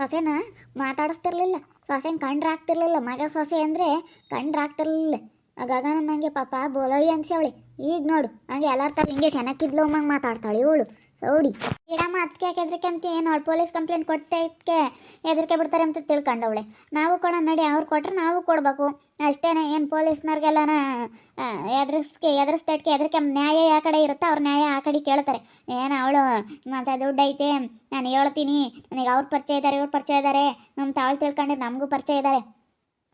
ಸೊಸೆನ ಮಾತಾಡಿಸ್ತಿರ್ಲಿಲ್ಲ. ಸೊಸೆನ ಕಂಡ್ರೆ ಮಗ ಸೊಸೆ ಅಂದರೆ ಕಂಡ್ರೆ ಆಗ್ತಿರ್ಲಿಲ್ಲ ಗಗನ ನನಗೆ ಪಾಪ ಬೋಲೋಯಿ ಅನ್ಸವಳಿ ಈಗ ನೋಡು, ಹಂಗೆ ಎಲ್ಲರ ಹಿಂಗೆ ಚೆನ್ನಾಗಿದ್ಲು ಅಮ್ಮಂಗೆ ಮಾತಾಡ್ತಾಳೆ ಇವಳು. ಹೌಡಿ ಇಡಮ್ಮ ಅದಕ್ಕೆ ಯಾಕೆ ಹೆದರಿಕೆ ಅಂತ ಏನು, ಅವಳು ಪೊಲೀಸ್ ಕಂಪ್ಲೇಂಟ್ ಇದಕ್ಕೆ ಹೆದರಿಕೆ ಬಿಡ್ತಾರೆ ಅಂತ ತಿಳ್ಕೊಂಡವಳೆ. ನಾವು ಕೊಡ ನಡಿ, ಅವ್ರು ಕೊಟ್ರೆ ನಾವು ಕೊಡಬೇಕು. ಅಷ್ಟೇನೆ, ಏನು ಪೊಲೀಸ್ನವ್ರಿಗೆಲ್ಲನ ಎದುರಿಸ್ಕೆ ಎದುರಿಸ್ತಾಟ್ಕೆ ಹೆದರಿಕೆ ನ್ಯಾಯ ಯಾವ ಕಡೆ ಇರುತ್ತೋ ಅವ್ರ ನ್ಯಾಯ ಆ ಕಡೆ ಕೇಳ್ತಾರೆ. ಏನು, ಅವಳು ಮತ್ತೆ ದುಡ್ಡು ಐತೆ, ನಾನು ಹೇಳ್ತೀನಿ, ನನಗೆ ಅವ್ರ ಪರಿಚಯ ಇದ್ದಾರೆ ಇವ್ರ ಪರಿಚಯ ಇದ್ದಾರೆ ನಮ್ಮ ತಾಳು ತಿಳ್ಕೊಂಡಿದ್ದು ನಮಗೂ ಪರಿಚಯ ಇದ್ದಾರೆ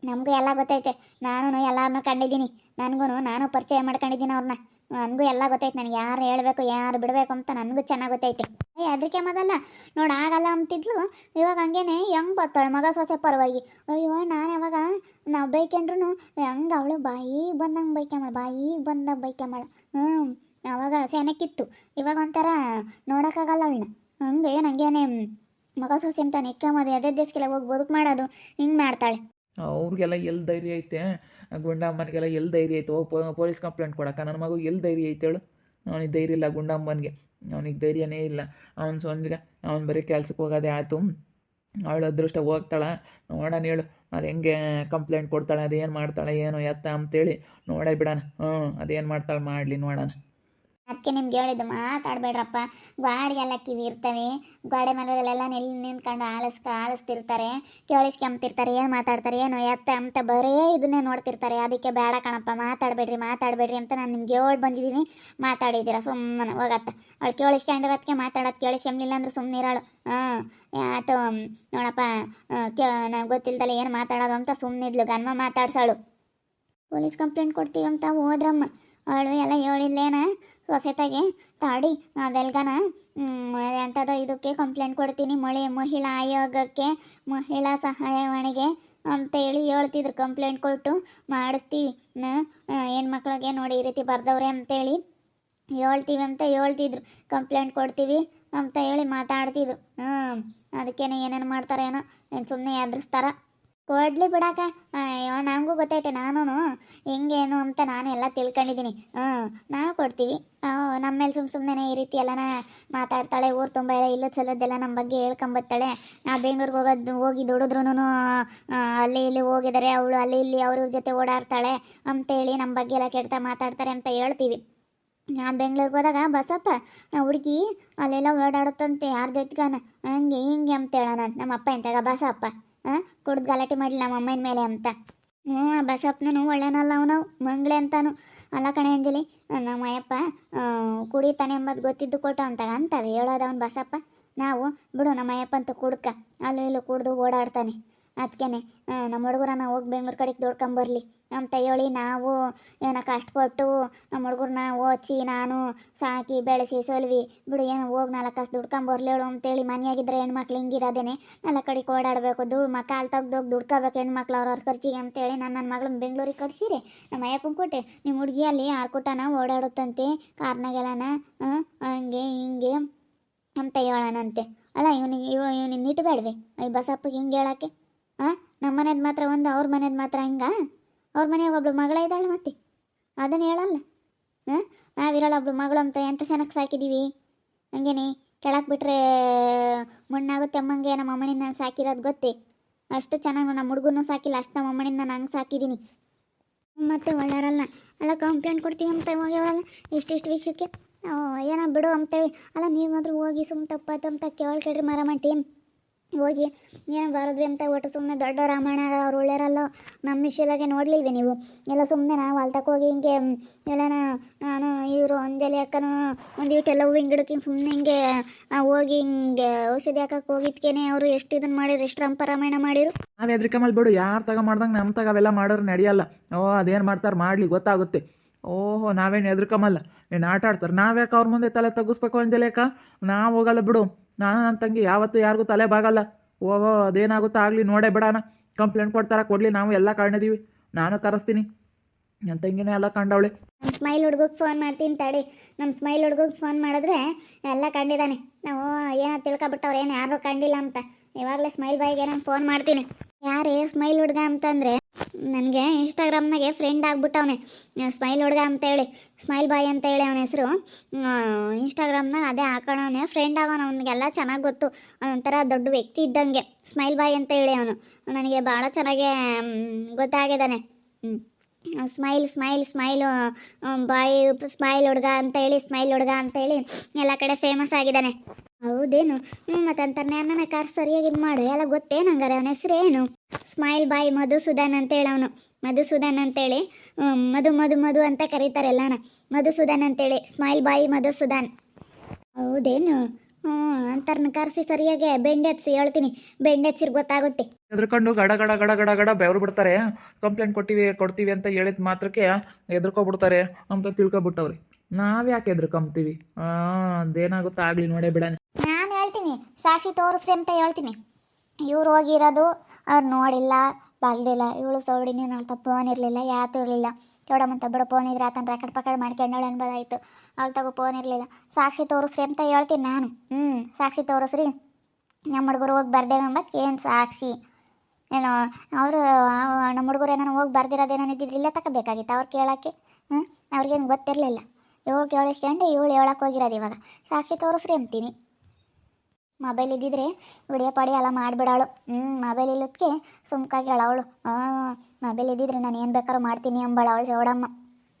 ನಮಗೂ ಎಲ್ಲ ಗೊತ್ತೈತೆ. ನಾನು ಎಲ್ಲರನ್ನೂ ಕಂಡಿದ್ದೀನಿ. ನನಗೂ ನಾನು ಪರಿಚಯ ಮಾಡ್ಕೊಂಡಿದ್ದೀನಿ ಅವ್ರನ್ನ ನನಗೂ ಎಲ್ಲ ಗೊತ್ತೈತೆ, ನನಗೆ ಯಾರು ಹೇಳಬೇಕು, ಯಾರು ಬಿಡಬೇಕು ಅಂತ ನನಗೂ ಚೆನ್ನಾಗಿ ಗೊತ್ತೈತೆ. ಏ ಅದಕ್ಕೆ ಮೊದಲ. ನೋಡಿ, ಆಗಲ್ಲ ಅಂತಿದ್ಲು. ಇವಾಗ ಹಂಗೇನೆ, ಹೆಂಗೆ ಬರ್ತಾಳೆ ಮಗ ಸೊಸೆ ಪರವಾಗಿ. ಅಯ್ಯೋ, ನಾನು ಯಾವಾಗ ನಾವು ಬೈಕೊಂಡ್ರು ಹೆಂಗೆ ಅವಳು ಬಾಯಿಗೆ ಬಂದಂಗೆ ಬೈಕೊಂಬಳ ಬಾಯಿಗೆ ಬಂದಾಗ ಬೈಕೊಂಬಳ ಹ್ಞೂ ಅವಾಗ ಸೆನಕ್ಕಿತ್ತು ಇವಾಗ ಒಂಥರ ನೋಡೋಕ್ಕಾಗಲ್ಲ ಅವಳನ್ನ. ಹಂಗೆ, ನಂಗೇನೆ ಮಗ ಸೊಸೆ ಅಂತ ನೆಕ್ಕೊಂಬೋದು ಯಾವುದೇ ದೇಶಕ್ಕೆಲ್ಲ ಹೋಗಿ ಬದುಕು ಮಾಡೋದು, ಹಿಂಗೆ ಮಾಡ್ತಾಳೆ. ಅವ್ರಿಗೆಲ್ಲ ಎಲ್ಲಿ ಧೈರ್ಯ ಐತೆ? ಗುಂಡಮ್ಮನಿಗೆಲ್ಲ ಎಲ್ಲಿ ಧೈರ್ಯ ಐತೆ? ಪೊಲೀಸ್ ಕಂಪ್ಲೇಂಟ್ ಕೊಡಕ್ಕೆ? ನನ್ನ ಮಗು ಎಲ್ಲಿ ಧೈರ್ಯ ಐತೆ ಹೇಳು? ಅವನಿಗೆ ಧೈರ್ಯ ಇಲ್ಲ ಗುಂಡಮ್ಮನಿಗೆ. ಅವನಿಗೆ ಧೈರ್ಯನೇ ಇಲ್ಲ. ಅವ್ನು ಸೊಂದಿಗೆ ಅವ್ನು ಬರೀ ಕೆಲ್ಸಕ್ಕೆ ಹೋಗೋದೇ ಆಯಿತು. ಅವಳು ಅದೃಷ್ಟ ಹೋಗ್ತಾಳೆ. ನೋಡೋಣ ಹೇಳು ಅದು ಹೆಂಗೆ ಕಂಪ್ಲೇಂಟ್ ಕೊಡ್ತಾಳೆ, ಅದೇನು ಮಾಡ್ತಾಳೆ, ಏನು ಎತ್ತ ಅಂತೇಳಿ ನೋಡೇ ಬಿಡೋಣ. ಹ್ಞೂ ಅದೇನು ಮಾಡ್ತಾಳೆ ಮಾಡಲಿ ನೋಡೋಣ. ಅದಕ್ಕೆ ನಿಮ್ಗೆ ಹೇಳಿದ್ದು ಮಾತಾಡಬೇಡ್ರಪ್ಪ. ಗ್ವಾಡಿಗೆಲ್ಲ ಕಿವಿ ಇರ್ತವೆ. ಗ್ವಾಡೆ ಮನೆಗಳೆಲ್ಲ ನಿಲ್ ನಿಂತ್ಕೊಂಡು ಆಲಸ್ಕ, ಆಲಿಸ್ತಿರ್ತಾರೆ. ಕೇಳಿಸ್ಕೊಂಬ್ತಿರ್ತಾರೆ ಏನು ಮಾತಾಡ್ತಾರೆ, ಏನು ಎತ್ತ ಅಂತ ಬರೇ ಇದನ್ನೇ ನೋಡ್ತಿರ್ತಾರೆ. ಅದಕ್ಕೆ ಬೇಡ ಕಣಪ್ಪ, ಮಾತಾಡಬೇಡ್ರಿ ಮಾತಾಡಬೇಡ್ರಿ ಅಂತ ನಾನು ನಿಮ್ಗೆ ಹೇಳಿ ಬಂದಿದ್ದೀನಿ. ಮಾತಾಡಿದ್ದೀರಾ? ಸುಮ್ಮನೆ ಹೋಗತ್ತ ಅವಳು ಕೇಳಿಸ್ಕೊಂಡಿರೋದಕ್ಕೆ ಮಾತಾಡೋದು ಕೇಳಿಸ್ಕೊಂಬಿಲ್ಲ ಅಂದ್ರೆ ಸುಮ್ಮನೆ ಇರೋಳು. ಹಾಂ, ಆಯ್ತು, ನೋಡಪ್ಪ ಕೇ ನನಗೆ ಗೊತ್ತಿಲ್ದಲ್ಲ ಏನು ಮಾತಾಡೋದು ಅಂತ ಸುಮ್ಮನಿದ್ಲು ಗನ್ಮ ಮಾತಾಡ್ಸಾಳು. ಪೊಲೀಸ್ ಕಂಪ್ಲೇಂಟ್ ಕೊಡ್ತೀವಿ ಅಂತ ಹೋದ್ರಮ್ಮ. ಅವಳು ಎಲ್ಲ ಹೇಳಿಲ್ಲೇನ ಸೊಸೆತಾಗೆ, ತಾಡಿ ಅದೆಲ್ಗನ ಎಂಥದೋ ಇದಕ್ಕೆ ಕಂಪ್ಲೇಂಟ್ ಕೊಡ್ತೀನಿ ಮಳೆ, ಮಹಿಳಾ ಆಯೋಗಕ್ಕೆ, ಮಹಿಳಾ ಸಹಾಯವಾಣಿಗೆ ಅಂತ ಹೇಳಿ ಹೇಳ್ತಿದ್ರು ಕಂಪ್ಲೇಂಟ್ ಕೊಟ್ಟು, ಮಾಡಿಸ್ತೀವಿ ಹೆಣ್ಮಕ್ಳಿಗೆ ನೋಡಿ ಈ ರೀತಿ ಬರ್ದವ್ರೆ ಅಂತೇಳಿ ಹೇಳ್ತೀವಿ ಅಂತ ಹೇಳ್ತಿದ್ರು ಕಂಪ್ಲೇಂಟ್ ಕೊಡ್ತೀವಿ ಅಂತ ಹೇಳಿ ಮಾತಾಡ್ತಿದ್ರು. ಹ್ಞೂ ಅದಕ್ಕೇನೆ ಏನೇನು ಮಾಡ್ತಾರೇನೋ, ಏನು ಸುಮ್ಮನೆ ಎದುರಿಸ್ತಾರ. ಕೊಡ್ಲಿ ಬಿಡಾಕ. ನನಗೂ ಗೊತ್ತೈತೆ ನಾನು ಹೆಂಗೇನು ಅಂತ ನಾನು ಎಲ್ಲ ತಿಳ್ಕೊಂಡಿದ್ದೀನಿ. ಹ್ಞೂ ನಾವು ಕೊಡ್ತೀವಿ. ನಮ್ಮ ಮೇಲೆ ಸುಮ್ಮ ಸುಮ್ಮನೆ ಈ ರೀತಿ ಎಲ್ಲನ ಮಾತಾಡ್ತಾಳೆ, ಊರು ತುಂಬ ಎಲ್ಲ ಇಲ್ಲ ಚಲೋದೆಲ್ಲ ನಮ್ಮ ಬಗ್ಗೆ ಹೇಳ್ಕೊಂಬತ್ತಾಳೆ. ನಾವು ಬೆಂಗ್ಳೂರಿಗೆ ಹೋಗೋದು, ಹೋಗಿ ದುಡಿದ್ರೂ ಅಲ್ಲಿ ಇಲ್ಲಿ ಹೋಗಿದ್ದಾರೆ ಅವಳು ಅಲ್ಲಿ ಇಲ್ಲಿ ಅವ್ರ ಜೊತೆ ಓಡಾಡ್ತಾಳೆ ಅಂತೇಳಿ ನಮ್ಮ ಬಗ್ಗೆ ಎಲ್ಲ ಕೆಡ್ತಾ ಮಾತಾಡ್ತಾರೆ ಅಂತ ಹೇಳ್ತೀವಿ. ನಾನು ಬೆಂಗ್ಳೂರಿಗೆ ಹೋದಾಗ, ಬಸಪ್ಪ ಹುಡುಗಿ ಅಲ್ಲೆಲ್ಲ ಓಡಾಡುತ್ತಂತೆ ಯಾರ ಜೊತೆಗಾನ ಹಂಗೆ, ಹಿಂಗೆ ಅಂತ ಹೇಳೋಣ ನಮ್ಮ ಅಪ್ಪ ಎಂತಾಗ, ಬಸಪ್ಪ ಹಾಂ ಕುಡ್ದು ಗಲಾಟೆ ಮಾಡಲಿ ನಮ್ಮ ಅಮ್ಮನ ಮೇಲೆ ಅಂತ. ಹ್ಞೂ, ಬಸಪ್ಪನೂ ಒಳ್ಳೆನಲ್ಲ ಅವನು, ಮಂಗ್ಳೆ ಅಂತಾನು. ಅಲ್ಲ ಕಣೆ ಅಂಜಲಿ, ನಮ್ಮ ಅಯ್ಯಪ್ಪ ಕುಡಿತಾನೆ ಎಂಬುದು ಗೊತ್ತಿದ್ದು ಕೊಟ್ಟು ಅಂತಾಗ ಅಂತವೆ ಹೇಳೋದು ಅವ್ನು ಬಸಪ್ಪ. ನಾವು, ಬಿಡು ನಮ್ಮ ಅಯ್ಯಪ್ಪ ಅಂತ ಕುಡ್ಕ. ಅಲ್ಲೂ ಇಲ್ಲೂ ಕುಡ್ದು ಓಡಾಡ್ತಾನೆ. ಅದಕ್ಕೇನೆ ನಮ್ಮ ಹುಡುಗರನ್ನ ಹೋಗಿ ಬೆಂಗ್ಳೂರು ಕಡೆಗೆ ದುಡ್ಕೊಂಬರ್ಲಿ ನಮ್ಮ ಹೇಳಿ ನಾವು ಏನೋ ಕಷ್ಟಪಟ್ಟು ನಮ್ಮ ಹುಡುಗರನ್ನ ಓದಿಸಿ, ನಾನು ಸಾಕಿ, ಬೆಳೆಸಿ, ಸೊಲ್ವಿ, ಬಿಡು, ಏನು ಹೋಗಿ ನಾಲ್ಕು ಕಾಸು ದುಡ್ಕೊಂಬರ್ಲಿ ಹೇಳು ಅಂತೇಳಿ ಮನೆಯಾಗಿದ್ದರೆ ಹೆಣ್ಮಕ್ಳು ಹಿಂಗಿರೋದೇನೆ. ನಾಲ್ಕು ಕಡೆಗೆ ಓಡಾಡಬೇಕು ದುಡ್ಡು ಮ, ಕಾಲು ತೆಗ್ದೋಗಿ ದುಡ್ಕೋಬೇಕು ಹೆಣ್ಮಕ್ಳು ಅವ್ರವ್ರ ಖರ್ಚಿಗೆ ಅಂತೇಳಿ ನಾನು ನನ್ನ ಮಗಳನ್ನ ಬೆಂಗಳೂರಿಗೆ ಕಳಿಸಿರಿ ನಮ್ಮ ಅಯ್ಯಪ್ಪನ ಕೊಟ್ಟೆ ನಿಮ್ಮ ಹುಡುಗಿ ಅಲ್ಲಿ ಆರ್ಕುಟನ ಓಡಾಡುತ್ತಂತೆ ಕಾರ್ನಾಗೆಲ್ಲನ ಹಂಗೆ, ಹಿಂಗೆ ಅಂತ ಹೇಳೋಣಂತೆ ಅಲ್ಲ, ಇವನಿಗೆ, ಇವ ಇವನಿಗೆ ಇಟ್ಬೇಡ್ವೆ, ಈ ಬಸಪ್ಪಗೆ ಹಿಂಗೆ ಹೇಳಕ್ಕೆ? ನಮ್ಮ ಮನೇದು ಮಾತ್ರ ಒಂದು, ಅವ್ರ ಮನೇದು ಮಾತ್ರ ಹಿಂಗ? ಅವ್ರ ಮನೆಯಾಗ ಒಬ್ಳು ಮಗಳ ಇದ್ದಾಳೆ ಮತ್ತೆ? ಅದನ್ನು ಹೇಳಲ್ಲ. ಹಾಂ ನಾವಿರೋಳ ಒಬ್ಳು ಮಗಳು ಅಂತ ಎಂತ ಚೆನ್ನಾಗಿ ಸಾಕಿದ್ದೀವಿ ಹಂಗೇನೆ ಕೆಳಕ್ಕೆ ಬಿಟ್ರೆ ಮಣ್ಣಾಗುತ್ತೆ ಅಮ್ಮಂಗೆ, ನಮ್ಮ ಅಮ್ಮನಿಂದ ನಾನು ಸಾಕಿರೋದು ಗೊತ್ತೇ? ಅಷ್ಟು ಚೆನ್ನಾಗಿ ನಮ್ಮ ಹುಡುಗನೂ ಸಾಕಿಲ್ಲ, ಅಷ್ಟು ನಮ್ಮ ಅಮ್ಮನಿಂದ ನಾನು ಹಂಗೆ ಸಾಕಿದ್ದೀನಿ ಮತ್ತೆ ಒಳ್ಳೆಯರಲ್ಲ ಅಲ್ಲ ಕಂಪ್ಲೇಂಟ್ ಕೊಡ್ತೀವಿ ಅಂತ ಹೋಗ್ಯಾವಲ್ಲ ಇಷ್ಟಿಷ್ಟು ವಿಷಯಕ್ಕೆ? ಏನೋ ಬಿಡು ಅಂತೇಳಿ ಅಲ್ಲ, ನೀವು ಮಾತ್ರ ಹೋಗಿ ಸುಮ್ಮ ತಪ್ಪಾತು ಅಂತ ಕೇಳ್ಕೇಳ್ರಿ ಮರಮಂಟಿ ಹೋಗಿ ಏನು ಬರೋದ್ರಿ ಅಂತ ಒಟ್ಟು ಸುಮ್ಮನೆ ದೊಡ್ಡ ರಾಮಾಯಣ ಅವ್ರು ಒಳ್ಳೆಯರಲ್ಲ? ನಮ್ಮ ವಿಷಯದಾಗೆ ನೋಡಲಿಲ್ವಿ ನೀವು? ಎಲ್ಲ ಸುಮ್ಮನೆ ನಾವು ಅಲ್ತಕ್ಕೆ ಹೋಗಿ ಹಿಂಗೆ ಎಲ್ಲನ ನಾನು, ಇವರು, ಅಂಜಲಿ ಅಕ್ಕನೂ ಒಂದು ಇಟ್ಟೆಲ್ಲ ಹೂವಿನ ಗಿಡಕ್ಕೆ ಸುಮ್ಮನೆ ಹಿಂಗೆ ಹೋಗಿ ಹಿಂಗೆ ಔಷಧಿ ಹಾಕಕ್ಕೆ ಹೋಗಿದ್ಕೇನೆ ಅವರು ಎಷ್ಟು ಇದನ್ನು ಮಾಡಿದ್ರು, ಎಷ್ಟು ರಂಪ ರಾಮಾಯಣ ಮಾಡಿರು? ನಾವು ಹೆದ್ರಿಕೆ ಬಿಡು. ಯಾರು ತಗ ಮಾಡ್ದಂಗೆ ನಮ್ಮ ತಗ ಅವೆಲ್ಲ ಮಾಡೋರು ನಡೆಯಲ್ಲ. ಓ, ಅದೇನು ಮಾಡ್ತಾರೆ ಮಾಡಲಿ, ಗೊತ್ತಾಗುತ್ತೆ. ಓಹೋ, ನಾವೇನು ಹೆದ್ರಿಕಮಲ್ಲ ಏನು ಆಟ ಆಡ್ತಾರೆ. ನಾವ್ಯಾಕೆ ಅವ್ರ ಮುಂದೆ ತಲೆ ತಗ್ಗಿಸ್ಬೇಕು ಅಂಜಲೇಕ ನಾವು ಹೋಗಲ್ಲ ಬಿಡು. ನಾನು ನನ್ನ ತಂಗಿ ಯಾವತ್ತೂ ಯಾರಿಗೂ ತಲೆ ಬಾಗಲ್ಲ. ಓ ಅದೇನಾಗುತ್ತೋ ಆಗಲಿ, ನೋಡೇ ಬಿಡಣ ಕಂಪ್ಲೇಂಟ್ ಕೊಡ್ತಾರ, ಕೊಡಲಿ, ನಾವು ಎಲ್ಲ ಕಾಣಿದೀವಿ ನಾನು ಕರೆಸ್ತೀನಿ. ನನ್ನ ತಂಗಿನೇ ಎಲ್ಲ ಕಂಡವಳೆ. ನಮ್ಮ ಸ್ಮೈಲ್ ಹುಡುಗಕ್ಕೆ ಫೋನ್ ಮಾಡ್ತೀನಿ ತಡಿ. ನಮ್ಮ ಸ್ಮೈಲ್ ಹುಡುಗಕ್ಕೆ ಫೋನ್ ಮಾಡಿದ್ರೆ ಎಲ್ಲ ಕಂಡಿದ್ದಾನೆ ನಾವು ಏನೋ ತಿಳ್ಕೊಬಿಟ್ಟವ್ರು ಏನು ಯಾರು ಕಂಡಿಲ್ಲ ಅಂತ. ಇವಾಗಲೇ ಸ್ಮೈಲ್ ಬಾಯಿಗೆ ನಾನು ಫೋನ್ ಮಾಡ್ತೀನಿ. ಯಾರೇ ಸ್ಮೈಲ್ ಹುಡುಗ ಅಂತಂದರೆ ನನಗೆ ಇನ್ಸ್ಟಾಗ್ರಾಮ್ನಾಗೆ ಫ್ರೆಂಡ್ ಆಗ್ಬಿಟ್ಟವನೆ. ಸ್ಮೈಲ್ ಹುಡುಗ ಅಂತೇಳಿ ಸ್ಮೈಲ್ ಬಾಯ್ ಅಂತ ಹೇಳಿ ಅವನ ಹೆಸರು. ಇನ್ಸ್ಟಾಗ್ರಾಮ್ನಾಗ ಅದೇ ಹಾಕೋಣವನೆ. ಫ್ರೆಂಡ್ ಅವನ ಅವನಿಗೆಲ್ಲ ಚೆನ್ನಾಗಿ ಗೊತ್ತು. ಒಂಥರ ದೊಡ್ಡ ವ್ಯಕ್ತಿ ಇದ್ದಂಗೆ. ಸ್ಮೈಲ್ ಬಾಯ್ ಅಂತ ಹೇಳಿ ಅವನು. ನನಗೆ ಭಾಳ ಚೆನ್ನಾಗೇ ಗೊತ್ತಾಗಿದ್ದಾನೆ smile smile smile boy smile ಹುಡುಗ ಅಂತ ಹೇಳಿ ಸ್ಮೈಲ್ ಹುಡುಗ ಅಂತ ಹೇಳಿ ಎಲ್ಲ ಕಡೆ ಫೇಮಸ್ ಆಗಿದ್ದಾನೆ. ಹೌದೇನು? ಹ್ಞೂ ಮತ್ತೆ ಅಂತಾನೆ ನನ್ನ ಕಾರ್ ಸರಿಯಾಗಿ ಇದು ಮಾಡು. ಎಲ್ಲ ಗೊತ್ತೇನು ಹಂಗಾರೆ? ಅವನ ಹೆಸರೇನು ಸ್ಮೈಲ್ ಬಾಯ್ ಮಧುಸೂದನ್ ಅಂತೇಳಿ ಅವನು. ಮಧುಸೂದನ್ ಅಂತೇಳಿ ಮಧು ಮಧು ಮಧು ಅಂತ ಕರೀತಾರೆ ಎಲ್ಲಾನ. ಮಧುಸೂದನ್ ಅಂತೇಳಿ ಸ್ಮೈಲ್ ಬಾಯ್ ಮಧುಸೂದನ್ ಹೌದೇನು? ಹ್ಞೂ ಅಂತರ್ನ ಕರೆಸಿ ಸರಿಯಾಗಿ ಬೆಂಡೆ ಹಚ್ಚಿ ಹೇಳ್ತೀನಿ. ಬೆಂಡೆ ಹಚ್ಚಿರ್ ಗೊತ್ತಾಗುತ್ತೆ. ಎದ್ರಕೊಂಡು ಗಡ ಗಡ ಗಡ ಗಡ ಗಡ ಬೆವರು ಬಿಡ್ತಾರೆ. ಕಂಪ್ಲೇಂಟ್ ಕೊಟ್ಟಿವಿ, ಕೊಡ್ತೀವಿ ಅಂತ ಹೇಳಿದ ಮಾತ್ರಕ್ಕೆ ಎದ್ರಕೊಬಿಡ್ತಾರೆ ಅಂತ ತಿಳ್ಕೊಬಿಟ್ಟವ್ರಿ. ನಾವು ಯಾಕೆ ಹಾಂ ಅದೇನಾಗುತ್ತೋ ಆಗಲಿ ನೋಡೇ ಬಿಡಣ ಸಾಕ್ಷಿ ತೋರಿಸ್ರಿ ಅಂತ ಹೇಳ್ತೀನಿ. ಇವ್ರು ಹೋಗಿರೋದು ಅವ್ರು ನೋಡಿಲ್ಲ, ಬರ್ಲಿಲ್ಲ. ಇವಳು ಸೌಡಿನ ನಾನು ಫೋನ್ ಇರಲಿಲ್ಲ ಯಾತೂ ಇರಲಿಲ್ಲ. ಚೌಡಮ್ಮಂತ ಬಿಡು ಫೋನ್ ಇದ್ರೆ ಆತನ ರೆಕಡ್ ಪಕಡ್ ಮಾಡ್ಕೊಂಡವಳು ಅನ್ಬೋದಾಯ್ತು. ಅವ್ಳು ತಗೋ ಫೋನ್ ಇರಲಿಲ್ಲ. ಸಾಕ್ಷಿ ತೋರಿಸ್ರಿ ಅಂತ ಹೇಳ್ತೀನಿ ನಾನು. ಹ್ಞೂ ಸಾಕ್ಷಿ ತೋರಿಸ್ರಿ. ನಮ್ಮ ಹುಡುಗರು ಹೋಗಿ ಬರ್ದೇವೆಂಬತ್ತು ಏನು ಸಾಕ್ಷಿ? ಏನೋ, ಅವರು ನಮ್ಮ ಹುಡುಗರು ಏನೋ ಹೋಗಿ ಬರ್ದಿರೋದೇನೋ ಇದ್ದಿದ್ರೆ ಇಲ್ಲೇ ತಗೋಬೇಕಾಗಿತ್ತು ಅವ್ರು ಕೇಳೋಕ್ಕೆ? ಹ್ಞೂ ಅವ್ರಿಗೇನು ಗೊತ್ತಿರಲಿಲ್ಲ. ಇವಳು ಕೇಳಿಸ್ಕೊಂಡು ಇವಳು ಹೇಳಕ್ಕೆ ಹೋಗಿರೋದು ಇವಾಗ. ಸಾಕ್ಷಿ ತೋರಿಸ್ರಿ ಅಂತೀನಿ. ಮೊಬೈಲ್ ಇದ್ದಿದ್ರೆ ವಿಡಿಯೋ ಪಾಡಿ ಎಲ್ಲ ಮಾಡಿಬಿಡಾಳು. ಹ್ಞೂ ಮೊಬೈಲ್ ಇಲ್ಲದಕ್ಕೆ ಸುಮ್ಕಾಗ್ಯಾಳ ಅವಳು ಹಾಂ ಮೊಬೈಲ್ ಇದ್ದಿದ್ರೆ ನಾನು ಏನು ಬೇಕಾದ್ರೂ ಮಾಡ್ತೀನಿ ಅಂಬಾಳ ಅವಳು ಚೌಡಮ್ಮ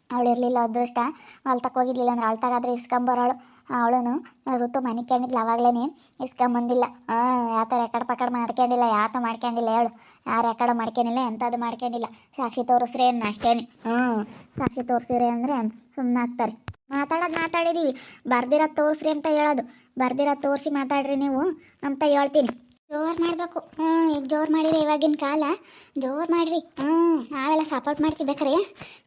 ಅವಳು ಇರಲಿಲ್ಲ ಅದೃಷ್ಟ. ಅಲ್ಲಿ ತಕ್ಕ ಹೋಗಿರ್ಲಿಲ್ಲ ಅಂದ್ರೆ ಅಳ್ತಾಗ ಆದರೆ ಇಸ್ಕೊಂಬರೋಳು ಅವಳು ಋತು ಮನೆ ಕೇಳಿದ್ಲು ಅವಾಗಲೇ ಇಸ್ಕೊಂಬಂದಿಲ್ಲ. ಹಾಂ ಥರ ಎಕಡೆ ಪಕಡೆ ಮಾಡ್ಕೊಂಡಿಲ್ಲ ಯಾತ ಮಾಡ್ಕೊಂಡಿಲ್ಲ ಹೇಳು. ಯಾರು ಎಕಡೆ ಮಾಡ್ಕೊಂಡಿಲ್ಲ, ಎಂಥದ್ದು ಮಾಡ್ಕೊಂಡಿಲ್ಲ. ಸಾಕ್ಷಿ ತೋರಿಸ್ರಿ ಏನು ಅಷ್ಟೇನೆ. ಹ್ಞೂ ಸಾಕ್ಷಿ ತೋರಿಸಿರಿ ಅಂದರೆ ಸುಮ್ಮನೆ ಆಗ್ತಾರೆ. ಮಾತಾಡೋದು ಮಾತಾಡಿದ್ದೀವಿ ಬರ್ದಿರೋದು ತೋರಿಸ್ರಿ ಅಂತ ಹೇಳೋದು. ಬರ್ದಿರೋದು ತೋರಿಸಿ ಮಾತಾಡ್ರಿ ನೀವು ಅಂತ ಹೇಳ್ತೀನಿ. ಜೋರು ಮಾಡಬೇಕು. ಹ್ಞೂ ಈಗ ಜೋರು ಮಾಡಿರಿ ಇವಾಗಿನ ಕಾಲ. ಜೋರು ಮಾಡಿರಿ. ಹ್ಞೂ ನಾವೆಲ್ಲ ಸಪೋರ್ಟ್ ಮಾಡ್ತೀವಿ ಬೇಕ್ರಿ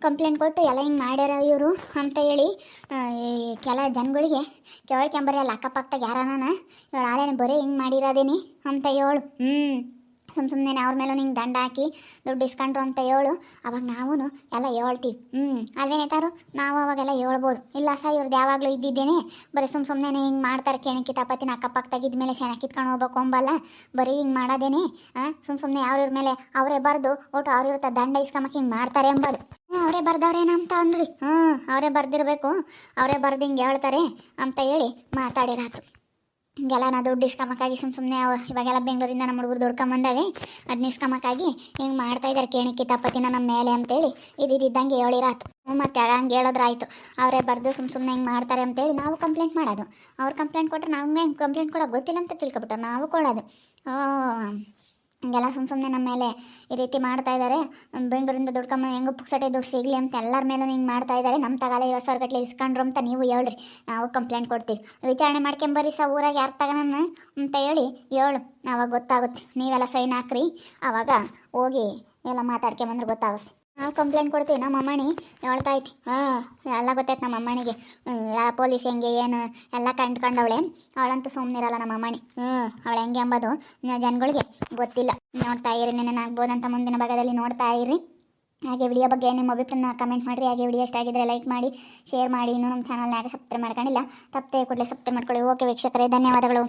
ಕಂಪ್ಲೇಂಟ್ ಕೊಟ್ಟು ಎಲ್ಲ ಹಿಂಗೆ ಮಾಡ್ಯಾರ ಇವರು ಅಂತ ಹೇಳಿ ಕೆಲ ಜನಗಳಿಗೆ ಕೇಳ್ಕೊಂಬರಿ ಅಲ್ಲಿ ಅಕ್ಕಪಕ್ಕದಾಗ ಯಾರನ ಇವ್ರು ಆಲೇನು ಬರೀ ಹಿಂಗೆ ಮಾಡಿರೋದೇನಿ ಅಂತ ಹೇಳು. ಹ್ಞೂ ಸುಮ್ಮ ಸುಮ್ಮನೆ ಅವ್ರ ಮೇಲೂ ನಿಂಗೆ ದಂಡ ಹಾಕಿ ದುಡ್ಡು ಇಸ್ಕೊಂಡ್ರು ಅಂತ ಹೇಳು. ಅವಾಗ ನಾವು ಎಲ್ಲ ಹೇಳ್ತೀವಿ. ಹ್ಞೂ ಅಲ್ವೇನೇತಾರು ನಾವು ಅವಾಗೆಲ್ಲ ಹೇಳ್ಬೋದು. ಇಲ್ಲ ಸ ಇವ್ರದ್ದು ಯಾವಾಗಲೂ ಇದ್ದಿದ್ದೇನೆ. ಬರೀ ಸುಮ್ಮ ಸುಮ್ಮನೆ ಹಿಂಗೆ ಮಾಡ್ತಾರೆ ಕೆಣಕಿ ತಪ್ಪತ್ತಿನ ಅಕ್ಕಪಕ್ಕದಾಗ ಮೇಲೆ ಚೆನ್ನಾಗಿ ಕಿತ್ಕೊಂಡು ಹೋಗ್ಬೇಕು ಅಂಬಲ್ಲ. ಬರೀ ಹಿಂಗೆ ಮಾಡೋದೇನೆ. ಹಾಂ ಸುಮ್ಮ ಸುಮ್ಮನೆ ಅವ್ರ ಮೇಲೆ ಅವರೇ ಬರೆದು ಒಟ್ಟು ಅವ್ರ ಇರ್ತ ದಂಡ ಇಸ್ಕೊಂಬಕ್ಕೆ ಹಿಂಗೆ ಮಾಡ್ತಾರೆ ಹ್ಞೂ ಅವರೇ ಬರ್ದವ್ರೇನಂತ ಅಂದ್ರಿ. ಹ್ಞೂ ಅವರೇ ಬರ್ದಿರಬೇಕು. ಅವರೇ ಬರ್ದು ಹಿಂಗೆ ಹೇಳ್ತಾರೆ ಅಂತ ಹೇಳಿ ಮಾತಾಡಿರಾತು ಹಿಂಗೆಲ್ಲ ನಾ ದುಡ್ಡು ಇಸ್ಕೊಂಬಕ್ಕಾಗಿ ಸುಮ್ಮ ಸುಮ್ಮನೆ ಇವಾಗೆಲ್ಲ ಬೆಂಗಳೂರಿಂದ ನಮ್ಮ ಹುಡುಗರು ದುಡ್ಕೊಂಬಂದವೆ ಅದನ್ನ ಇಸ್ಕೊಂಬಕ್ಕಾಗಿ ಹಿಂಗೆ ಮಾಡ್ತಾ ಇದ್ದಾರೆ ಕೇಣಕ್ಕಿ ತಪ್ಪತ್ತಿನ ನಮ್ಮ ಮೇಲೆ ಅಂತೇಳಿ. ಇದ್ದಿದ್ದಂಗೆ ಹೇಳಿರಾತು ಹ್ಞೂ ಮತ್ತೆ ಹಂಗೆ ಹೇಳೋದ್ರಾಯ್ತು. ಅವರೇ ಬರೆದು ಸುಮ್ಮ ಸುಮ್ಮನೆ ಹಿಂಗೆ ಮಾಡ್ತಾರೆ ಅಂತೇಳಿ ನಾವು ಕಂಪ್ಲೇಂಟ್ ಮಾಡೋದು. ಅವ್ರು ಕಂಪ್ಲೇಂಟ್ ಕೊಟ್ಟರೆ ನಮಗೆ ಕಂಪ್ಲೇಂಟ್ ಕೊಡೋಕೆ ಗೊತ್ತಿಲ್ಲ ಅಂತ ತಿಳ್ಕೊಬಿಟ್ಟು ನಾವು ಕೊಡೋದು. ಹಿಂಗೆಲ್ಲ ಸುಮ್ಮ ಸುಮ್ಮನೆ ನಮ್ಮ ಮೇಲೆ ಈ ರೀತಿ ಮಾಡ್ತಾ ಇದ್ದಾರೆ ಬೆಂಗಳೂರಿಂದ ದುಡ್ಕೊಂಬ, ಹೆಂಗೆ ಪುಕ್ಸಟೆ ದುಡ್ಡು ಸಿಗಲಿ ಅಂತ ಎಲ್ಲರ ಮೇಲೂ ಹಿಂಗೆ ಮಾಡ್ತಾ ಇದ್ದಾರೆ ನಮ್ಮ ತಗಾಲ ಐವತ್ತು ಸಾವಿರ ಗಟ್ಟಲೆ ಇಸ್ಕೊಂಡ್ರು ಅಂತ ನೀವು ಹೇಳ್ರಿ. ನಾವು ಕಂಪ್ಲೇಂಟ್ ಕೊಡ್ತೀವಿ. ವಿಚಾರಣೆ ಮಾಡ್ಕೊಂಬರ್ರಿ ಸಹ ಊರಾಗ ಯಾರು ತಗನ ಅಂತ ಹೇಳಿ ಹೇಳು. ಆವಾಗ ಗೊತ್ತಾಗುತ್ತೆ. ನೀವೆಲ್ಲ ಸೈನ್ ಹಾಕ್ರಿ. ಆವಾಗ ಹೋಗಿ ಎಲ್ಲ ಮಾತಾಡ್ಕೊಂಬಂದ್ರೆ ಗೊತ್ತಾಗುತ್ತೆ. ನಾವು ಕಂಪ್ಲೇಂಟ್ ಕೊಡ್ತೀವಿ ನಮ್ಮ ಅಮ್ಮಣಿ ಹೇಳ್ತಾ ಐತಿ ಹಾಂ, ಎಲ್ಲ ಗೊತ್ತೈತೆ ನಮ್ಮ ಅಮ್ಮಣಿಗೆ ಯಾ ಪೊಲೀಸ್ ಹೆಂಗೆ, ಏನು, ಎಲ್ಲ ಕಂಡ್ಕೊಂಡವಳೆ. ಅವಳಂತೂ ಸುಮ್ಮನಿರಲ್ಲ ನಮ್ಮ ಅಮ್ಮಣಿ ಹ್ಞೂ ಅವಳು ಹೆಂಗೆ ಅಂಬೋದು ಜನಗಳಿಗೆ ಗೊತ್ತಿಲ್ಲ. ನೋಡ್ತಾ ಇರಿ ನೆನೆ ಆಗ್ಬೋದಂತ ಮುಂದಿನ ಭಾಗದಲ್ಲಿ ನೋಡ್ತಾ ಇರಿ. ಹಾಗೆ ವಿಡಿಯೋ ಬಗ್ಗೆ ನಿಮ್ಮ ಅಭಿಪ್ರಾಯನ ಕಮೆಂಟ್ ಮಾಡಿರಿ. ಹಾಗೆ ವಿಡಿಯೋ ಇಷ್ಟ ಆಗಿದ್ರೆ ಲೈಕ್ ಮಾಡಿ ಶೇರ್ ಮಾಡಿ. ಇನ್ನೂ ನಮ್ಮ ಚಾನಲ್ನಾಗ ಸಬ್ಸ್ಕ್ರೈಬ್ ಮಾಡ್ಕೊಂಡಿಲ್ಲ, ತಪ್ಪದೆ ಕೂಡಲೇ ಸಬ್ಸ್ಕ್ರೈಬ್ ಮಾಡ್ಕೊಳ್ಳಿ. ಓಕೆ ವೀಕ್ಷಕರೇ, ಧನ್ಯವಾದಗಳು.